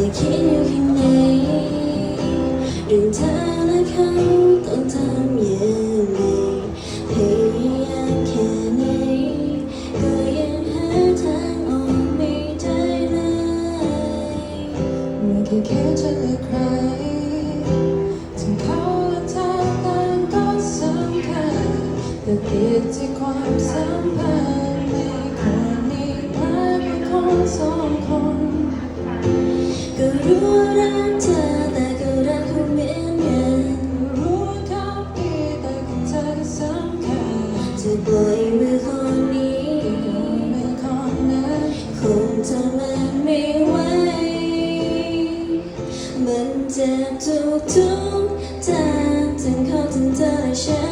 แต่คิดอยู่ข้างในเรื่องเธอและเขาต้องทำยังไงพยายามแค่ไหนก็ยังหาทางออกไม่ได้เลยไม่เคยคิดจะเลือใครถึงเขาและเธอต่างก็สำคัญแต่ติดที่ความสัมพันธ์ ญจะปล่อยมือคนนี้เมื่อคนนั้นคงจะมันไม่ไหวมันเจ็บทุกทุกทางทั้งเขาทั้งเธอและฉันเจ็บทุกอย่างไม่ว่าจะเลือกที่ไหน